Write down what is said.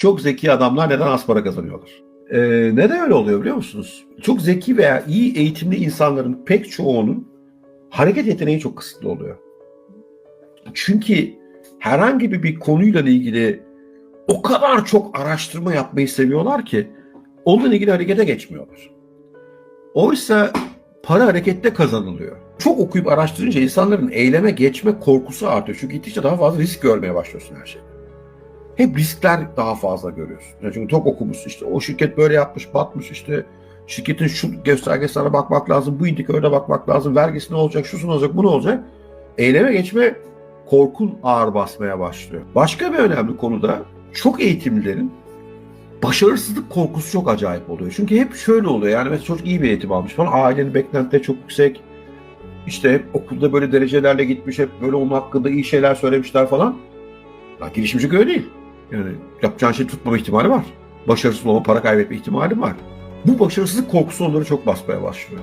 çok zeki adamlar neden az para kazanıyorlar? Ee, neden öyle oluyor biliyor musunuz? Çok zeki veya iyi eğitimli insanların pek çoğunun hareket yeteneği çok kısıtlı oluyor. Çünkü herhangi bir, bir konuyla ilgili o kadar çok araştırma yapmayı seviyorlar ki onunla ilgili harekete geçmiyorlar. Oysa para harekette kazanılıyor. Çok okuyup araştırınca insanların eyleme geçme korkusu artıyor. Çünkü gittikçe daha fazla risk görmeye başlıyorsun her şeyde. Hep riskler daha fazla görüyorsun. Çünkü çok okumuşsun işte o şirket böyle yapmış batmış işte şirketin şu göstergesine bakmak lazım, bu indikatörde bakmak lazım, vergisi ne olacak, ne olacak, bu ne olacak. Eyleme geçme korkun ağır basmaya başlıyor. Başka bir önemli konu da çok eğitimlilerin başarısızlık korkusu çok acayip oluyor. Çünkü hep şöyle oluyor. Yani mesela çocuk iyi bir eğitim almış falan. Ailenin beklentileri çok yüksek. İşte hep okulda böyle derecelerle gitmiş. Hep böyle onun hakkında iyi şeyler söylemişler falan. Ya girişimci öyle değil. Yani yapacağın şey tutmama ihtimali var. Başarısız olma, para kaybetme ihtimali var. Bu başarısızlık korkusu onları çok basmaya başlıyor.